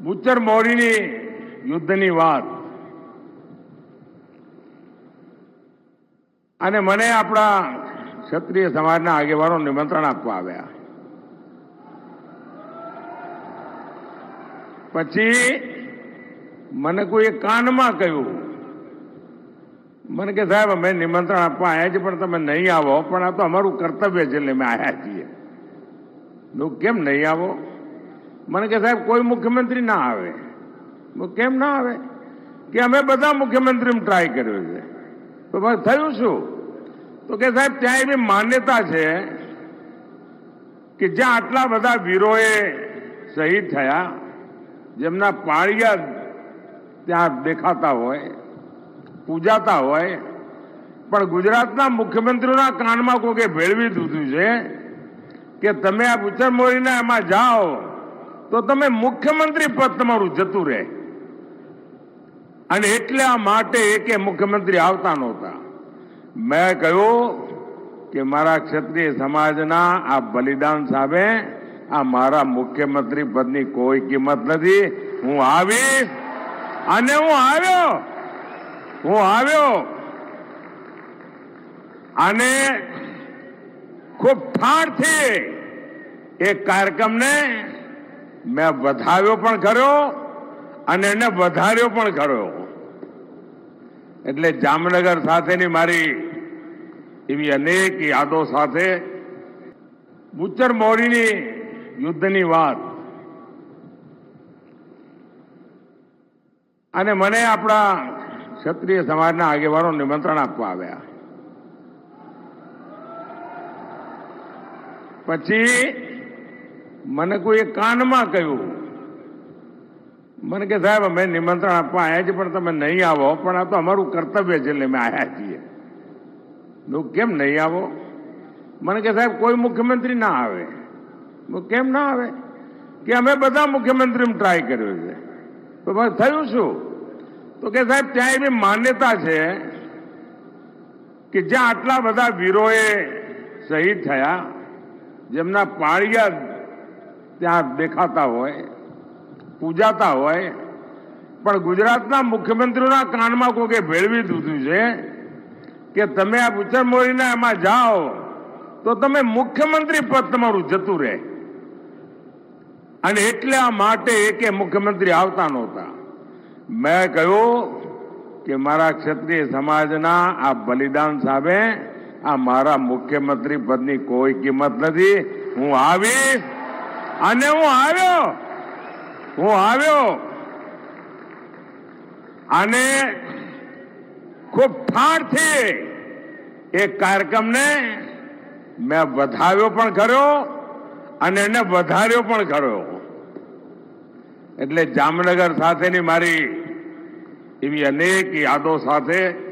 બુચ્ચર મોરીની યુદ્ધની વાત. અને મને આપણા ક્ષત્રિય સમાજના આગેવાનો નિમંત્રણ આપવા આવ્યા. પછી મને કોઈ કાનમાં કહ્યું. મને કે સાહેબ, અમે નિમંત્રણ આપવા આવ્યા છીએ, પણ તમે નહીં આવો. પણ આ તો અમારું કર્તવ્ય છે એટલે અમે આવ્યા છીએ. કેમ નહીં આવો? મને કે સાહેબ, કોઈ મુખ્યમંત્રી ના આવે. કેમ ના આવે? કે અમે બધા મુખ્યમંત્રી ટ્રાય કર્યો છે. તો બસ થયું શું? તો કે, સાહેબ, ત્યાં એવી માન્યતા છે કે જ્યાં આટલા બધા વીરોએ શહીદ થયા, જેમના પાળિયા ત્યાં દેખાતા હોય, પૂજાતા હોય, પણ ગુજરાતના મુખ્યમંત્રીઓના કાનમાં કોકે ભેળવી દીધું છે કે તમે આ બુચર મોરીના એમાં જાઓ તો તમે મુખ્યમંત્રી પદ તમારું જતું રહે. અને એટલા માટે એકે મુખ્યમંત્રી આવતા નહોતા. મેં કહ્યું કે મારા ક્ષત્રિય સમાજના આ બલિદાન સામે આ મારા મુખ્યમંત્રી પદની કોઈ કિંમત નથી. હું આવીશ અને હું આવ્યો. હું આવ્યો. અને ખૂબ ઠાણથી એ કાર્યક્રમને મેં વધાવ્યો પણ ખરો અને એને વધાર્યો પણ ખરો એટલે જામનગર સાથેની મારી એવી અનેક યાદો સાથે બુચ્ચર મોરીની યુદ્ધની વાત. અને મને આપણા ક્ષત્રિય સમાજના આગેવાનો નિમંત્રણ આપવા આવ્યા. પછી મને કોઈ કાનમાં કહ્યું. મને કે સાહેબ, અમે નિમંત્રણ આપવા આવ્યા છીએ, પણ તમે નહીં આવો. પણ આ તો અમારું કર્તવ્ય છે એટલે અમે આવ્યા છીએ. હું કેમ નહીં આવો? મને કે સાહેબ, કોઈ મુખ્યમંત્રી ના આવે. કેમ ના આવે? કે અમે બધા મુખ્યમંત્રી ટ્રાય કર્યો છે. તો થયું શું? તો કે સાહેબ, ત્યાં એવી માન્યતા છે કે જ્યાં આટલા બધા વીરોએ શહીદ થયા, જેમના પાળિયા ત્યાં દેખાતા હોય, પૂજાતા હોય, પણ ગુજરાતના મુખ્યમંત્રીઓના કાનમાં કોકે ભેળવી દીધું છે કે તમે આ બુચર મોરીના એમાં જાઓ, તો તમે મુખ્યમંત્રી પદ તમારું જતું રહે. અને એટલા માટે એકે મુખ્યમંત્રી આવતા નહોતા. મેં કહ્યું કે મારા ક્ષત્રિય સમાજના આ બલિદાન સામે આ મારા મુખ્યમંત્રી પદની કોઈ કિંમત નથી. હું આવીશ અને હું આવ્યો. હું આવ્યો. અને ખૂબ ફાળથી એ કાર્યક્રમને મેં વધાવ્યો પણ ખરો અને એને વધાર્યો પણ ખરો. એટલે જામનગર સાથેની મારી એવી અનેક યાદો સાથે